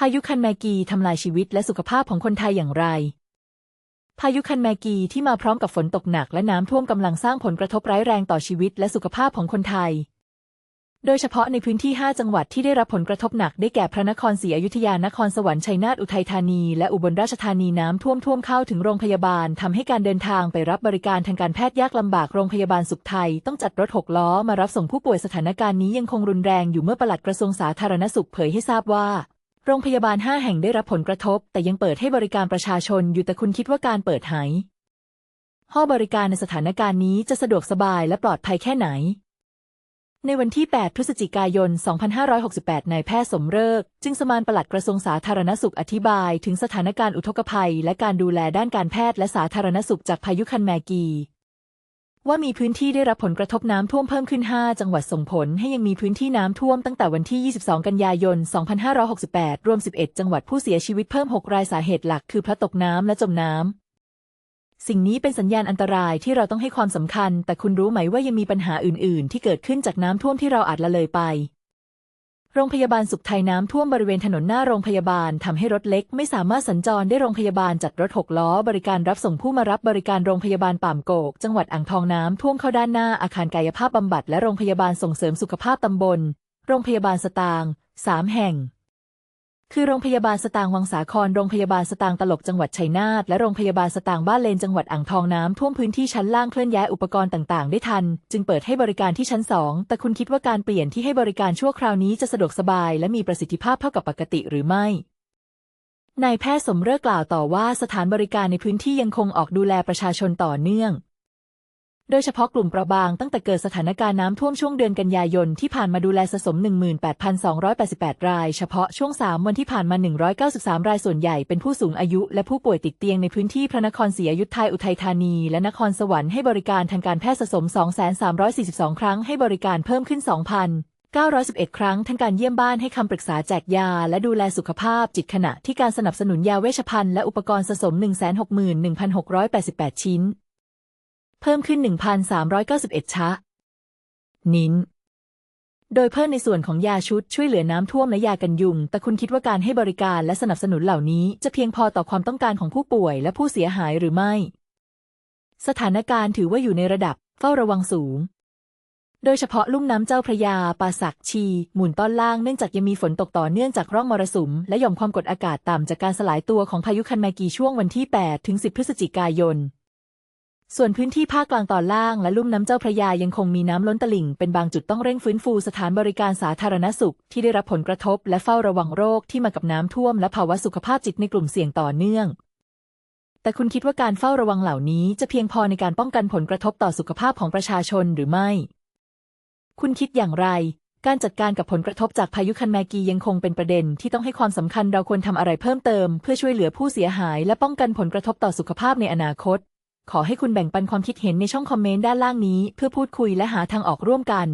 พายุคันแมกีทำลายชีวิตและสุขภาพของคนไทยอย่างไร พายุคันแมกีที่มาพร้อมกับฝนตกหนักและน้ำท่วมกำลังสร้างผลกระทบร้ายแรงต่อชีวิตและสุขภาพของคนไทย โดยเฉพาะในพื้นที่ 5 จังหวัดที่ได้รับผลกระทบหนักได้แก่พระนครศรีอยุธยา นครสวรรค์ ชัยนาท อุทัยธานี และอุบลราชธานี น้ำท่วมท่วมเข้าถึงโรงพยาบาลทำให้การเดินทางไปรับบริการทางการแพทย์ยากลำบาก โรงพยาบาลสุขไทยต้องจัดรถหกล้อมารับส่งผู้ป่วย สถานการณ์นี้ยังคงรุนแรงอยู่เมื่อปลัดกระทรวงสาธารณสุขเผยให้ทราบว่า โรงพยาบาล 5 แห่งได้รับผลกระทบ แต่ยังเปิดให้บริการประชาชนอยู่แต่คุณคิดว่าการเปิดไหห้อบริการในสถานการณ์นี้จะสะดวกสบายและปลอดภัยแค่ไหน ในวันที่ 8 พฤศจิกายน 2568 นายแพทย์สมเริกจึงสมานปลัดกระทรวงสาธารณสุขอธิบาย ถึงสถานการณ์อุทกภัย และการดูแลด้านการแพทย์และสาธารณสุขจากพายุคันแมกี ว่ามีพื้นที่ได้รับผลกระทบน้ำท่วมเพิ่มขึ้น 5 จังหวัดส่งผลให้ยังมีพื้นที่น้ำท่วมตั้งแต่วันที่ 22 กันยายน 2568 รวม 11 จังหวัดผู้เสียชีวิตเพิ่ม 6 รายสาเหตุหลักคือพระตกน้ำและจมน้ำ สิ่งนี้เป็นสัญญาณอันตรายที่เราต้องให้ความสำคัญ แต่คุณรู้ไหมว่ายังมีปัญหาอื่น ๆ ที่เกิดขึ้นจากน้ำท่วมที่เราอาจละเลยไป โรงพยาบาลสุขไทยน้ำท่วมบริเวณถนนหน้าโรงพยาบาลทำให้รถเล็กไม่สามารถสัญจรได้โรงพยาบาลจัดรถหกล้อบริการรับส่งผู้มารับบริการโรงพยาบาลป่ามโกก จังหวัดอ่างทองน้ำท่วมเข้าด้านหน้าอาคารกายภาพบำบัดและโรงพยาบาลส่งเสริมสุขภาพตำบล โรงพยาบาลสตางค์สามแห่ง คือโรงพยาบาลสตางวังสาคร โรงพยาบาลสตางค์ตลกจังหวัดชัยนาท และโรงพยาบาลสตางค์บ้านเลนจังหวัดอ่างทองน้ำท่วมพื้นที่ชั้นล่างเคลื่อนย้ายอุปกรณ์ต่างๆ ได้ทัน จึงเปิดให้บริการที่ชั้นสองแต่คุณคิดว่าการเปลี่ยนที่ให้บริการชั่วคราวนี้จะสะดวกสบาย และมีประสิทธิภาพเท่ากับปกติหรือไม่นายแพทย์สมเริกกล่าวต่อว่าสถานบริการในพื้นที่ยังคงออกดูแลประชาชนต่อเนื่อง โดยเฉพาะกลุ่มเปราะบางตั้งแต่เกิดสถานการณ์น้ำท่วมช่วงเดือนกันยายนที่ผ่านมาดูแลสะสม 18,288 ราย เฉพาะช่วง 3 วันที่ผ่านมา 193 รายส่วนใหญ่เป็นผู้สูงอายุและผู้ป่วยติดเตียงในพื้นที่พระนครศรีอยุธยาอุทัยธานี และนครสวรรค์ให้บริการทางการแพทย์สะสม 2,342 ครั้งให้บริการเพิ่มขึ้น 2,000 911 ครั้งทั้งการเยี่ยมบ้านให้คำปรึกษาแจกยา และดูแลสุขภาพจิตขณะที่การสนับสนุนยาเวชภัณฑ์และอุปกรณ์สะสม 161,688 ชิ้น พิ่มขึ้น 1,391 ชะ นิ้นโดยเพิ่มในส่วนของยาชุดช่วยเหลือน้ำท่วมและยากันยุง แต่คุณคิดว่าการให้บริการและสนับสนุนเหล่านี้ จะเพียงพอต่อความต้องการของผู้ป่วยและผู้เสียหายหรือไม่ สถานการณ์ถือว่าอยู่ในระดับเฝ้าระวังสูง โดยเฉพาะลุ่มน้ำเจ้าพระยาป่าสักชี หมุนตอนล่างเนื่องจากยังมีฝนตกต่อเนื่องจากร่องมรสุม และหย่อมความกดอากาศต่ำจากการสลายตัวของพายุคันแมกีช่วงวันที่ 8 ถึง 10 พฤศจิกายน ส่วนพื้นที่ภาคกลางตอนล่างและลุ่มน้ำเจ้าพระยายังคงมีน้ำล้นตลิ่ง เป็นบางจุดต้องเร่งฟื้นฟูสถานบริการสาธารณสุข ที่ได้รับผลกระทบ และเฝ้าระวังโรคที่มากับน้ำท่วม และภาวะสุขภาพจิตในกลุ่มเสี่ยงต่อเนื่อง แต่คุณคิดว่าการเฝ้าระวังเหล่านี้จะเพียงพอในการป้องกันผลกระทบต่อสุขภาพของประชาชนหรือไม่ คุณคิดอย่างไร การจัดการกับผลกระทบจากพายุคันแมกียังคงเป็นประเด็นที่ต้องให้ความสำคัญเราควรทำอะไรเพิ่มเติม เพื่อช่วยเหลือผู้เสียหาย และป้องกันผลกระทบต่อสุขภาพในอนาคต ขอให้คุณแบ่งปันความคิดเห็นในช่องคอมเมนต์ด้านล่างนี้ เพื่อพูดคุยและหาทางออกร่วมกัน